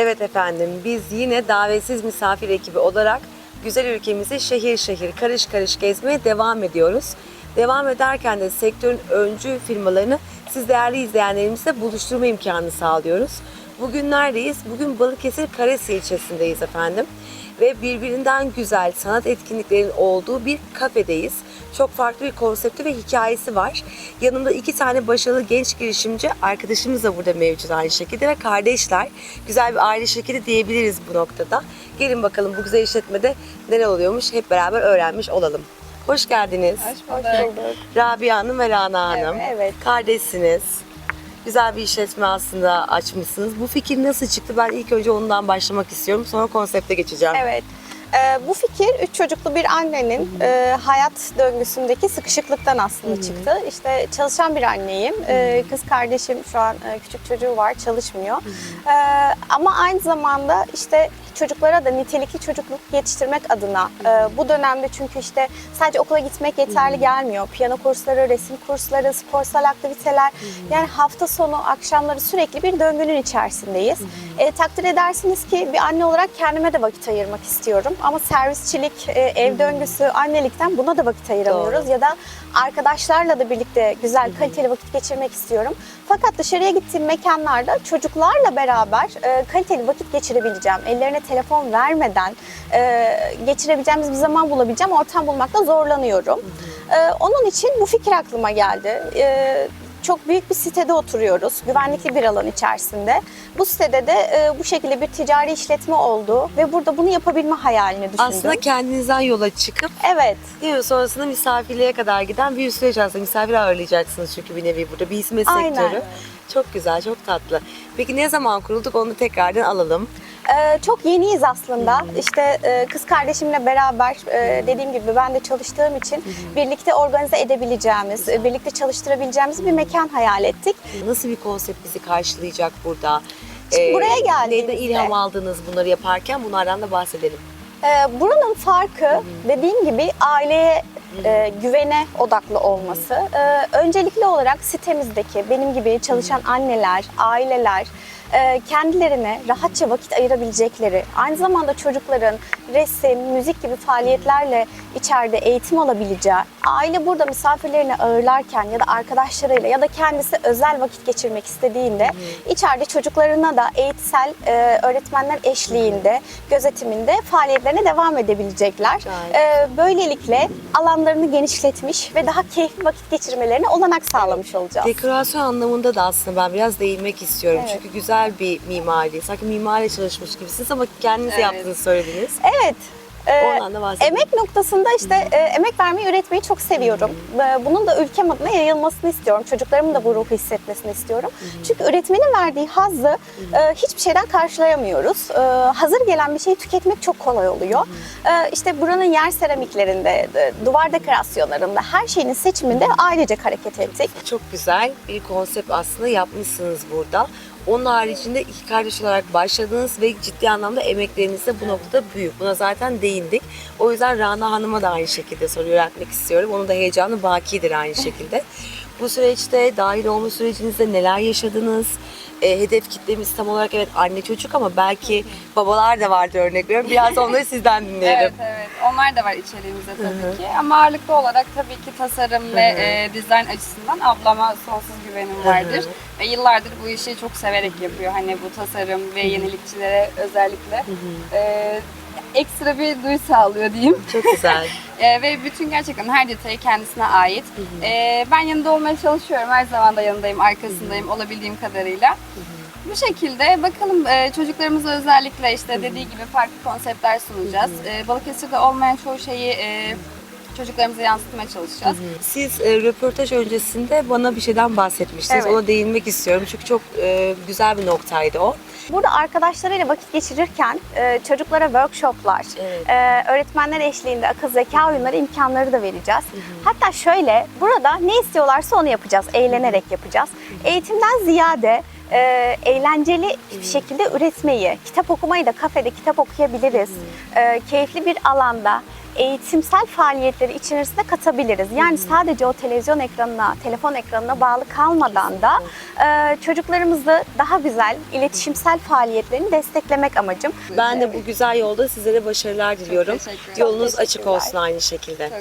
Evet efendim, biz yine davetsiz misafir ekibi olarak güzel ülkemizi şehir şehir karış karış gezmeye devam ediyoruz. Devam ederken de sektörün öncü firmalarını siz değerli izleyenlerimizle buluşturma imkanı sağlıyoruz. Bugün neredeyiz? Bugün Balıkesir Karesi ilçesindeyiz efendim. Ve birbirinden güzel sanat etkinliklerinin olduğu bir kafedeyiz. Çok farklı bir konsepti ve hikayesi var. Yanımda iki tane başarılı genç girişimci arkadaşımız da burada mevcut aynı şekilde ve kardeşler. Güzel bir aile şirketi diyebiliriz bu noktada. Gelin bakalım bu güzel işletmede neler oluyormuş hep beraber öğrenmiş olalım. Hoş geldiniz. Hoş bulduk. Rabia Hanım ve Rana Hanım. Evet. Kardeşsiniz. Güzel bir işletme aslında açmışsınız. Bu fikir nasıl çıktı? Ben ilk önce ondan başlamak istiyorum. Sonra konsepte geçeceğim. Evet. Ee, bu fikir üç çocuklu bir annenin e, hayat döngüsündeki sıkışıklıktan aslında çıktı. İşte çalışan bir anneyim. Ee, kız kardeşim şu an e, küçük çocuğu var, çalışmıyor. Ee, ama aynı zamanda işte çocuklara da nitelikli çocukluk yetiştirmek adına e, bu dönemde çünkü işte sadece okula gitmek yeterli gelmiyor. Piyano kursları, resim kursları, sporsal aktiviteler. Yani hafta sonu, akşamları sürekli bir döngünün içerisindeyiz. E, takdir edersiniz ki bir anne olarak kendime de vakit ayırmak istiyorum. Ama servisçilik, e, ev döngüsü, annelikten buna da vakit ayıramıyoruz. Doğru. Ya da arkadaşlarla da birlikte güzel, kaliteli vakit geçirmek istiyorum. Fakat dışarıya gittiğim mekanlarda çocuklarla beraber e, kaliteli vakit geçirebileceğim. Ellerine telefon vermeden e, geçirebileceğimiz bir zaman bulabileceğim ortam bulmakta zorlanıyorum. Onun için bu fikir aklıma geldi. Çok büyük bir sitede oturuyoruz. Güvenlikli bir alan içerisinde. Bu sitede de e, bu şekilde bir ticari işletme oldu ve burada bunu yapabilme hayalini düşündüm. Aslında kendinizden yola çıkıp evet. değil mi? sonrasında misafirliğe kadar giden bir süreç aslında. Misafir ağırlayacaksınız çünkü bir nevi burada. Bir hizmet Aynen. sektörü. Çok güzel, çok tatlı. Peki ne zaman kurulduk onu tekrardan alalım. Ee, çok yeniyiz aslında. İşte e, kız kardeşimle beraber e, dediğim gibi ben de çalıştığım için birlikte organize edebileceğimiz, e, birlikte çalıştırabileceğimiz bir mekan hayal ettik. Nasıl bir konsept bizi karşılayacak burada? Şimdi buraya geldiğimizde- Neyden ilham aldınız bunları yaparken bunlardan da bahsedelim. Ee, buranın farkı dediğim gibi aileye e, güvene odaklı olması. Ee, öncelikli olarak sitemizdeki benim gibi çalışan anneler, aileler kendilerine rahatça vakit ayırabilecekleri, aynı zamanda çocukların resim, müzik gibi faaliyetlerle içeride eğitim alabileceği, aile burada misafirlerini ağırlarken ya da arkadaşlarıyla ya da kendisi özel vakit geçirmek istediğinde içeride çocuklarına da eğitsel e, öğretmenler eşliğinde, gözetiminde faaliyetlerine devam edebilecekler. Gayet. E, böylelikle alanlarını genişletmiş ve daha keyifli vakit geçirmelerine olanak sağlamış olacağız. Dekorasyon anlamında da aslında ben biraz değinmek istiyorum. Evet. Çünkü güzel bir mimari. Sanki mimari çalışmış gibisiniz ama kendiniz Evet. yaptığınızı söylediniz. Evet. e, Oradan da bahsedelim. Emek noktasında işte e, emek vermeyi, üretmeyi çok seviyorum. E, Bunun da ülkem adına yayılmasını istiyorum. Çocuklarımın da bu ruhu hissetmesini istiyorum. Çünkü üretmenin verdiği hazzı e, hiçbir şeyden karşılayamıyoruz. E, hazır gelen bir şeyi tüketmek çok kolay oluyor. E, işte buranın yer seramiklerinde, e, duvar dekorasyonlarında, her şeyin seçiminde ailecek hareket ettik. Çok güzel bir konsept aslında yapmışsınız burada. Onun haricinde iki kardeş olarak başladınız ve ciddi anlamda emekleriniz de bu noktada büyük. Buna zaten değindik. O yüzden Rana Hanım'a da aynı şekilde soru yöneltmek istiyorum. Onun da heyecanı bakidir aynı şekilde. Bu süreçte dahil olma sürecinizde neler yaşadınız? E, hedef kitlemiz tam olarak evet anne çocuk ama belki babalar da vardı örnek veriyorum. Biraz onları sizden dinleyelim. Evet evet. Onlar da var içeriğimizde tabii ki. Ama ağırlıklı olarak tabii ki tasarım ve e, dizayn açısından ablama sonsuz güvenim vardır. Ve yıllardır bu işi çok severek yapıyor. Hani bu tasarım ve yenilikçilere özellikle e, ekstra bir duy sağlıyor diyeyim. Çok güzel. E, ve bütün gerçekten her detayı kendisine ait. E, ben yanında olmaya çalışıyorum. Her zaman da yanındayım, arkasındayım olabildiğim kadarıyla. Bu şekilde bakalım e, çocuklarımıza özellikle işte dediği gibi farklı konseptler sunacağız. E, Balıkesir'de olmayan çoğu şeyi e, çocuklarımıza yansıtmaya çalışacağız. Siz e, röportaj öncesinde bana bir şeyden bahsetmiştiniz. Evet. Ona değinmek istiyorum çünkü çok e, güzel bir noktaydı o. Burada arkadaşlarıyla vakit geçirirken e, çocuklara workshoplar, Evet. e, öğretmenler eşliğinde akıl zeka oyunları imkanları da vereceğiz. Hatta şöyle, burada ne istiyorlarsa onu yapacağız, eğlenerek yapacağız. Eğitimden ziyade e, eğlenceli bir şekilde üretmeyi, kitap okumayı da kafede kitap okuyabiliriz. E, keyifli bir alanda eğitimsel faaliyetleri içerisine katabiliriz. Yani sadece o televizyon ekranına, telefon ekranına bağlı kalmadan da e, çocuklarımızı daha güzel iletişimsel faaliyetlerini desteklemek amacım. Ben de bu güzel yolda sizlere başarılar diliyorum. Yolunuz açık olsun aynı şekilde.